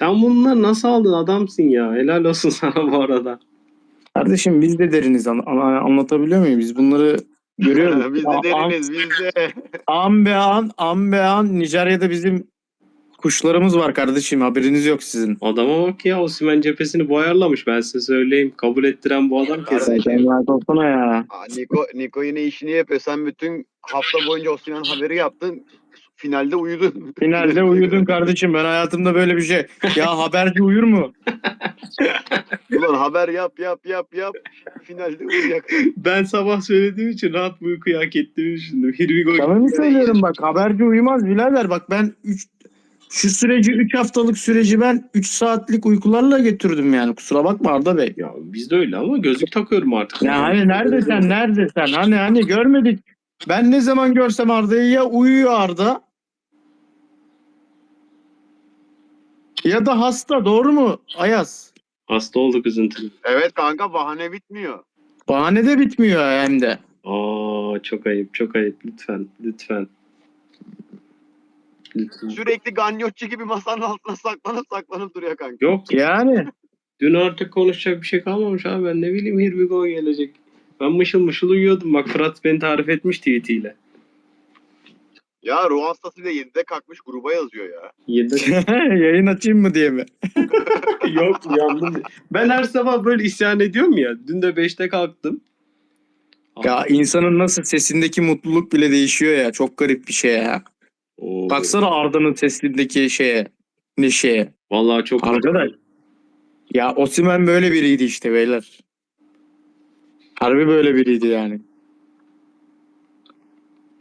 Sen bunları nasıl aldın adamsın ya. Helal olsun sana bu arada. Kardeşim biz de deriniz an- an- anlatabiliyor muyum? Biz bunları görüyoruz. biz de deriniz biz de. An be an, an be an Nijerya'da bizim kuşlarımız var kardeşim. Haberiniz yok sizin. Adama bak ya Osimhen cephesini bu ayarlamış ben size söyleyeyim. Kabul ettiren bu adam kesin. Kardeşim. Sen rahat olsana ya. Aa, Niko, Niko yine işini yapıyor. Sen bütün hafta boyunca Osimhen haberi yaptın. Finalde uyudun. Finalde uyudun kardeşim. Ben hayatımda böyle bir şey. Ya haberci uyur mu? Ulan haber yap yap yap yap. Finalde uyuyacak. Ben sabah söylediğim için rahat bir uykuyu hak ettiğimi düşündüm. Here go. Samimi söylüyorum bak haberci uyumaz birader. Bak ben 3 şu süreci 3 haftalık süreci ben 3 saatlik uykularla getirdim yani. Kusura bakma Arda Bey. Ya biz de öyle ama gözlük takıyorum artık. Ya hani nerede sen nerede sen hani hani görmedik. Ben ne zaman görsem Arda'yı ya uyuyor Arda ya da hasta doğru mu Ayaz? Hasta olduk üzüntülü. Evet kanka bahane bitmiyor. Bahane de bitmiyor hem de. Aa çok ayıp çok ayıp lütfen lütfen. Lütfen. Sürekli ganyotçu gibi masanın altına saklanıp saklanıp duruyor kanka. Yok Yani dün artık konuşacak bir şey kalmamış abi ben ne bileyim here we go gelecek. Ben mışıl mışıl uyuyordum bak Fırat beni tarif etmiş tweetiyle. Ya ruh hastasıyla 7'de kalkmış gruba yazıyor ya. Yedi. yayın açayım mı diye mi? Yok uyandım. Ben her sabah böyle isyan ediyorum ya. Dün de 5'te kalktım. Ya insanın nasıl sesindeki mutluluk bile değişiyor ya. Çok garip bir şey ya. Oo. Baksana Arda'nın sesindeki şeye. Neşeye. Vallahi çok Arkadaş. Ya Osimhen böyle biriydi işte beyler. Harbi böyle biriydi yani.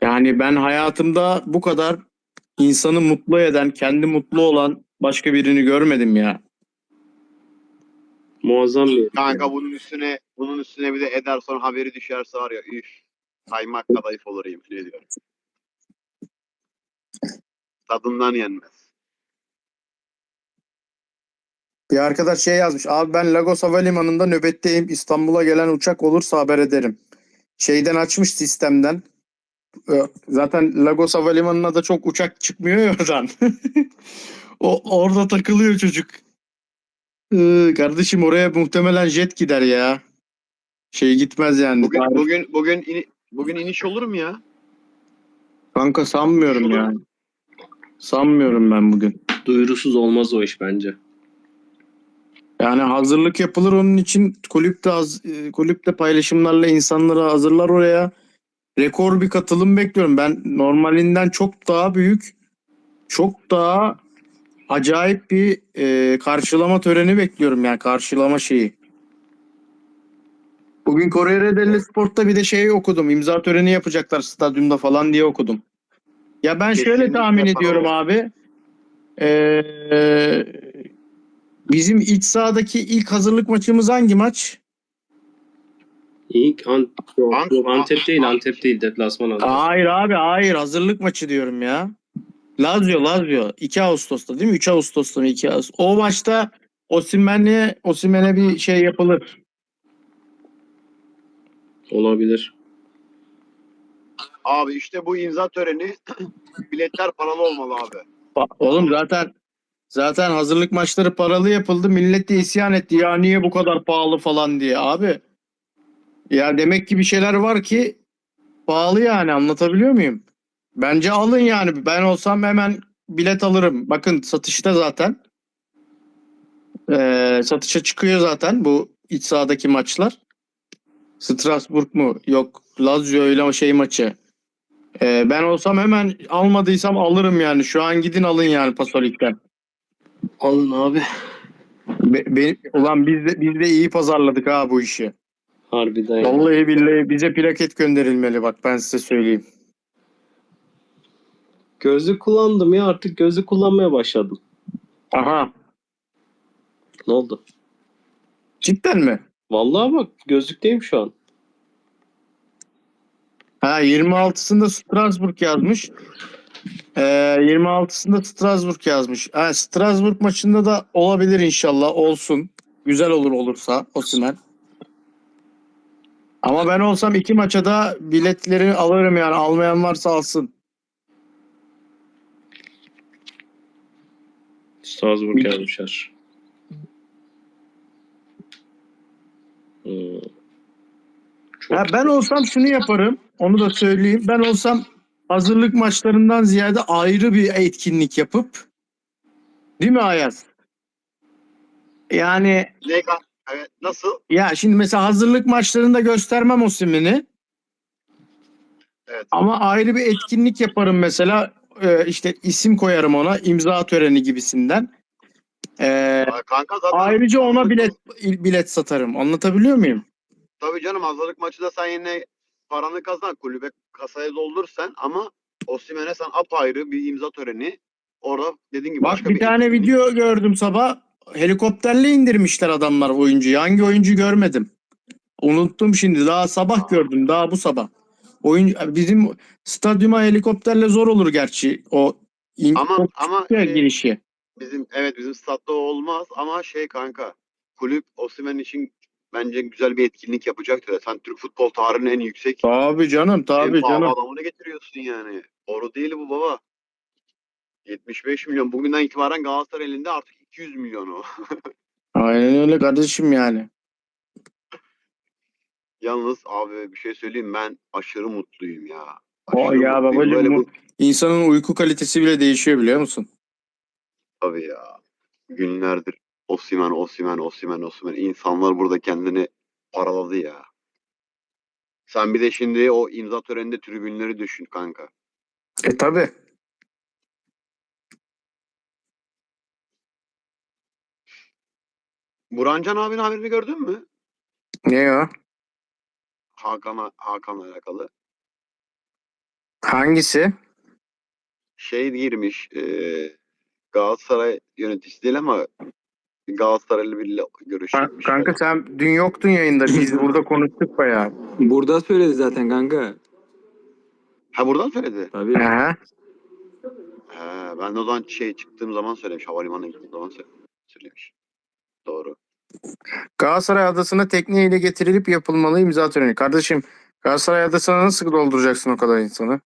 Yani ben hayatımda bu kadar insanı mutlu eden, kendi mutlu olan başka birini görmedim ya. muazzam bir. Kanka bunun üstüne bunun üstüne bir de Ederson haberi düşerse var ya üf. Kaymak kadayıf olur yemin ediyorum. Tadından yenmez. Bir arkadaş şey yazmış. Abi ben Lagos Havalimanı'nda nöbetteyim. İstanbul'a gelen uçak olursa haber ederim. Şeyden açmış sistemden. Zaten Lagos Havalimanı'na da çok uçak çıkmıyor ya oradan. o orada takılıyor çocuk. Ee, kardeşim oraya muhtemelen jet gider ya. Şey gitmez yani. Bugün Tarih- bugün bugün ini- bugün iniş olur mu ya? Kanka sanmıyorum Olur. yani. Sanmıyorum ben bugün. Duyurusuz olmaz o iş bence. Yani hazırlık yapılır onun için kulüpte haz- e, kulüpte paylaşımlarla insanları hazırlar oraya. Rekor bir katılım bekliyorum. Ben normalinden çok daha büyük, çok daha acayip bir e, karşılama töreni bekliyorum yani karşılama şeyi. Bugün Corriere dello Sport'ta bir de şey okudum. İmza töreni yapacaklar stadyumda falan diye okudum. Ya ben şöyle Kesinlikle tahmin para ediyorum olur. abi. Ee, bizim iç sahadaki ilk hazırlık maçımız hangi maç? İlk yok, Ant- yok, Antep değil Ant- Antep değil deplasman Antep. Hayır abi hayır hazırlık maçı diyorum ya. Lazio Lazio 2 Ağustos'ta değil mi? 3 Ağustos'ta mı 2 Ağustos? O maçta Osimhen'e Osimhen'e bir şey yapılır. Olabilir. Abi işte bu imza töreni biletler paralı olmalı abi. Ba- Oğlum zaten zaten hazırlık maçları paralı yapıldı. Millet de isyan etti. Ya niye bu kadar pahalı falan diye. Abi ya demek ki bir şeyler var ki pahalı yani anlatabiliyor muyum? Bence alın yani. Ben olsam hemen bilet alırım. Bakın satışta zaten. Ee, satışa çıkıyor zaten bu iç sahadaki maçlar. Strasbourg mu? Yok Lazio ile şey maçı. Ee, ben olsam hemen almadıysam alırım yani. Şu an gidin alın yani Pasolik'ten. Alın abi. Be, be- ulan biz de, biz de iyi pazarladık ha bu işi. Harbiden. Vallahi billahi bize plaket gönderilmeli bak ben size söyleyeyim. Gözlük kullandım ya artık gözlük kullanmaya başladım. Aha Ne oldu? cidden mi? Vallahi bak gözlükteyim şu an. Ha 26'sında Strasbourg yazmış. Ee, 26'sında Strasbourg yazmış. Ha, Strasbourg maçında da olabilir inşallah olsun. Güzel olur olursa Osimhen. Ama ben olsam iki maça da biletleri alırım yani. Almayan varsa alsın. Strasbourg Bir- yazmışlar. Hmm. Çok Ha, ben olsam şunu yaparım. Onu da söyleyeyim. Ben olsam hazırlık maçlarından ziyade ayrı bir etkinlik yapıp değil mi Ayaz? Yani evet, nasıl? ya şimdi mesela hazırlık maçlarında göstermem Osimhen'i Evet. ama ayrı bir etkinlik yaparım mesela Ee, işte isim koyarım ona imza töreni gibisinden. Aa, Kanka zaten ayrıca ona bilet bilet satarım. Anlatabiliyor muyum? Tabii canım hazırlık maçı da sen yine paranı kazan. Kulübe kasaya doldur sen ama Osimhen'e sen apayrı bir imza töreni orada dediğin gibi Bak başka bir tane etkinlik. video gördüm sabah. Helikopterle indirmişler adamlar oyuncuyu. Hangi oyuncu görmedim. Unuttum şimdi. Daha sabah gördüm. Daha bu sabah. Oyun bizim stadyuma helikopterle zor olur gerçi o in, Ama ama şey, girişi. bizim evet bizim statta olmaz ama şey kanka kulüp Osimhen için bence güzel bir etkinlik yapacaktır. ya. Sen Türk futbol tarihinin en yüksek Tabii canım, en tabii pahalı canım. adamını getiriyorsun yani. Doğru değil bu baba. 75 milyon. Bugünden itibaren Galatasaray elinde artık 200 milyon o. Aynen öyle kardeşim yani. Yalnız abi bir şey söyleyeyim ben aşırı mutluyum ya. O Aşırı ya mutluyum. babacığım Böyle bu insanın uyku kalitesi bile değişiyor biliyor musun? tabii ya. Günlerdir Osimhen, Osimhen, Osimhen, Osimhen. İnsanlar burada kendini paraladı ya. Sen bir de şimdi o imza töreninde tribünleri düşün kanka. E tabi. Burancan abinin haberini gördün mü? Ne ya? Hakan'a Hakan'la alakalı. Hangisi? Şey girmiş e, Galatasaray yöneticisi değil ama Galatasaraylı biriyle görüşmüş. Kanka sen dün yoktun yayında. Biz burada konuştuk bayağı. Burada söyledi zaten kanka. Ha buradan söyledi. Tabii. Aha. He, ben de o zaman şey çıktığım zaman söylemiş. Havalimanına gittiğim zaman söyle- söylemiş. Doğru. Galatasaray Adası'na tekneyle getirilip yapılmalı imza töreni. Kardeşim Galatasaray Adası'na nasıl dolduracaksın o kadar insanı?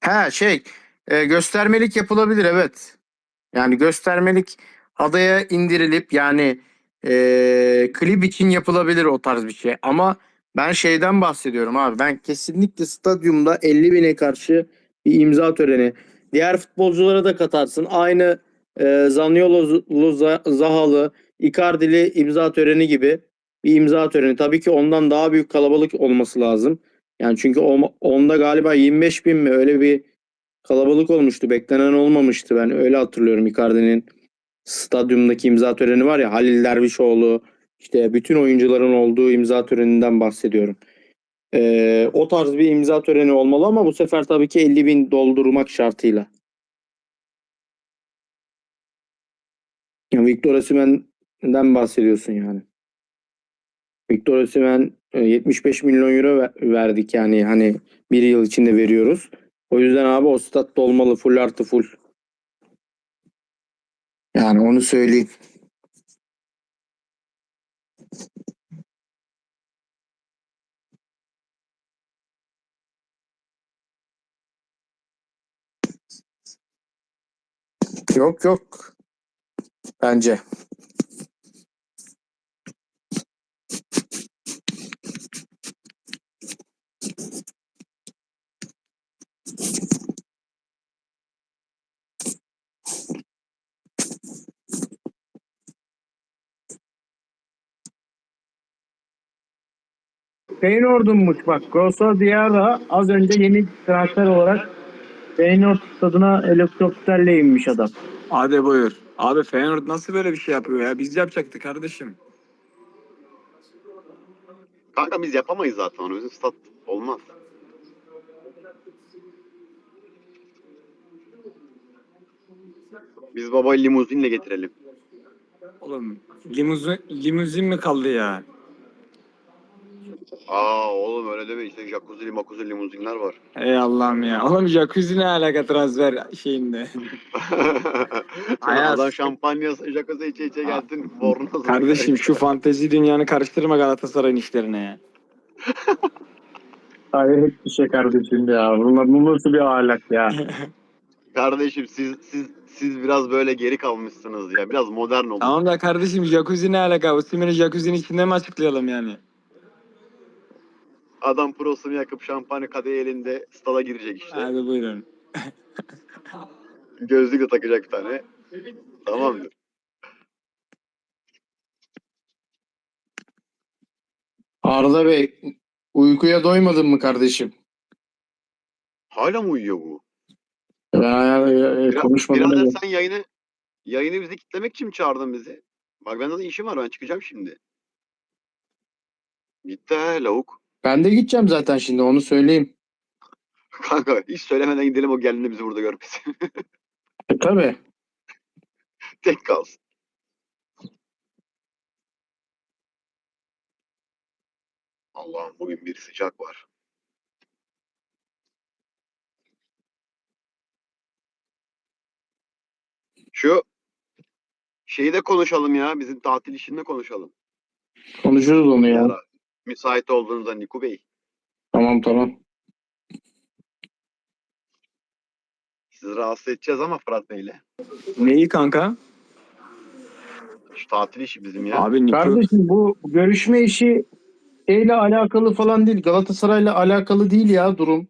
Ha şey e, göstermelik yapılabilir evet. Yani göstermelik adaya indirilip yani e, klip için yapılabilir o tarz bir şey. Ama ben şeyden bahsediyorum abi. Ben kesinlikle stadyumda 50 bine karşı bir imza töreni. Diğer futbolculara da katarsın. Aynı e, Zaniolo, Zahalı, Icardi'li imza töreni gibi bir imza töreni. Tabii ki ondan daha büyük kalabalık olması lazım. Yani çünkü onda galiba 25 bin mi öyle bir kalabalık olmuştu. Beklenen olmamıştı. Ben öyle hatırlıyorum Icardi'nin stadyumdaki imza töreni var ya Halil Dervişoğlu işte bütün oyuncuların olduğu imza töreninden bahsediyorum. Ee, o tarz bir imza töreni olmalı ama bu sefer tabii ki 50 bin doldurmak şartıyla. Yani Victor Osimhen'den bahsediyorsun yani. Victor Osimhen e, 75 milyon euro ver- verdik yani hani bir yıl içinde veriyoruz. O yüzden abi o statta olmalı full artı full. Yani onu söyleyeyim. Yok yok. Bence. Feyenoord'unmuş bak. Grosso Diarra az önce yeni transfer olarak Feyenoord stadına helikopterle inmiş adam. Hadi buyur. Abi Feyenoord nasıl böyle bir şey yapıyor ya? Biz yapacaktık kardeşim. Kanka biz yapamayız zaten onu. Bizim stat olmaz. Biz babayı limuzinle getirelim. Oğlum limuzin, limuzin mi kaldı ya? Aa oğlum öyle deme işte jacuzzi makuzi limuzinler var. Ey Allah'ım ya. Oğlum jacuzzi ne alaka transfer şeyinde? Ayaz. adam şampanya jacuzzi içe içe geldin. Bornoz. Kardeşim şu fantezi dünyanı karıştırma Galatasaray'ın işlerine ya. Hayret bir şey kardeşim ya. Bunlar bu nasıl bir ahlak ya. Kardeşim siz siz siz biraz böyle geri kalmışsınız ya. Biraz modern olun. Tamam da kardeşim jacuzzi ne alaka? Osimhen'i jacuzzi'nin içinde mi açıklayalım yani? Adam prosunu yakıp şampanya kadehi elinde stada girecek işte. Hadi buyurun. Gözlük de takacak bir tane. Tamamdır. Arda Bey uykuya doymadın mı kardeşim? Hala mı uyuyor bu? Ben ya, Bira- konuşmadan birader önce- sen yayını yayını bizi kitlemek için mi çağırdın bizi? Bak bende de işim var ben çıkacağım şimdi. Gitti he lavuk. Ben de gideceğim zaten şimdi onu söyleyeyim. Kanka hiç söylemeden gidelim o geldiğinde bizi burada görmesin. E, tabii. Tek kalsın. Allah'ım bugün bir sıcak var. Şu şeyi de konuşalım ya. Bizim tatil işini de konuşalım. Konuşuruz onu ya. Müsait olduğunuzda Niku Bey. Tamam tamam. Sizi rahatsız edeceğiz ama Fırat Bey'le. Neyi kanka? Şu tatil işi bizim ya. Abi Niko. Kardeşim bu görüşme işi şeyle alakalı falan değil. Galatasaray'la alakalı değil ya durum.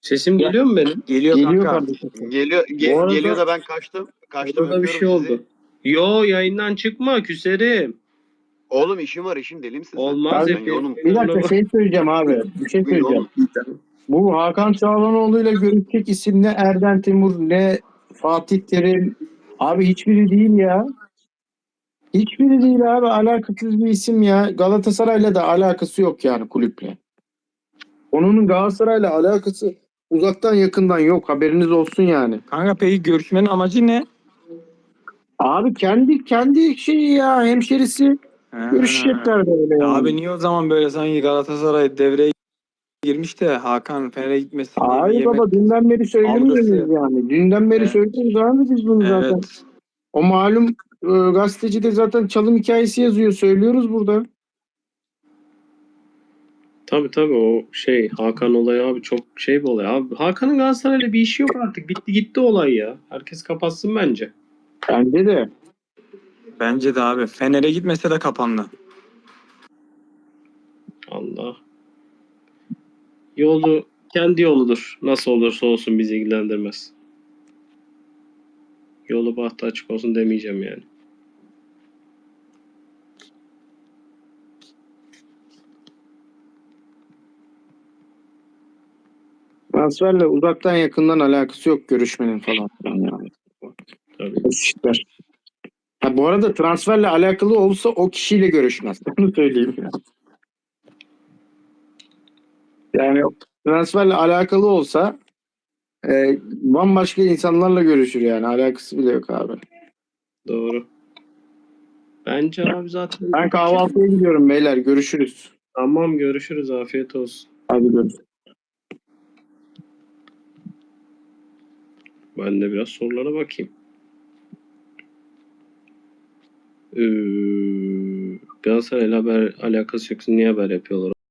Sesim geliyor mu benim? Geliyor, Geliyor kanka. kardeşim. Geliyor, ge- Bu arada- geliyor da ben kaçtım. Kaçtım Orada da bir öpüyorum şey sizi. oldu. Yo yayından çıkma küserim. Oğlum işim var işim deli misin sen? Olmaz Ben Abi, yoğunum. Bir dakika şey söyleyeceğim abi. Bir şey söyleyeceğim. Bu Hakan Çağlanoğlu ile görüşecek isim ne Erden Timur ne Fatih Terim. Abi hiçbiri değil ya. Hiçbiri değil abi. Alakasız bir isim ya. Galatasaray'la da alakası yok yani kulüple. Onun Galatasaray'la alakası uzaktan yakından yok. Haberiniz olsun yani. Kanka peki görüşmenin amacı ne? Abi kendi kendi şeyi ya hemşerisi Görüşecekler böyle yani. Abi niye o zaman böyle sanki Galatasaray devreye girmiş de Hakan Fener'e gitmesin diye Hayır yemek- baba dünden beri söylemiyoruz yani. Dünden beri Evet. söylüyoruz abi biz bunu zaten. Evet. O malum e, gazeteci de zaten çalım hikayesi yazıyor. Söylüyoruz burada. Tabii tabii o şey Hakan olayı abi çok şey bir olay. Abi Hakan'ın Galatasaray'la bir işi yok artık. Bitti gitti olay ya. Herkes kapatsın bence. Bence de. Bence de abi. Fener'e gitmese de kapandı. Allah. Yolu kendi yoludur. Nasıl olursa olsun bizi ilgilendirmez. Yolu bahtı açık olsun demeyeceğim yani. Transferle uzaktan yakından alakası yok görüşmenin falan. yani. Tabii. Eşitler. Ha, bu arada transferle alakalı olsa o kişiyle görüşmez. Onu söyleyeyim. ya. Yani transferle alakalı olsa e, bambaşka insanlarla görüşür yani. Alakası bile yok abi. Doğru. Bence abi zaten. Ben kahvaltıya gidiyorum beyler. Görüşürüz. Tamam görüşürüz. Afiyet olsun. Hadi görüşürüz. Ben de biraz sorulara bakayım. Ee, Galatasaray'la haber alakası yok. Niye haber yapıyorlar?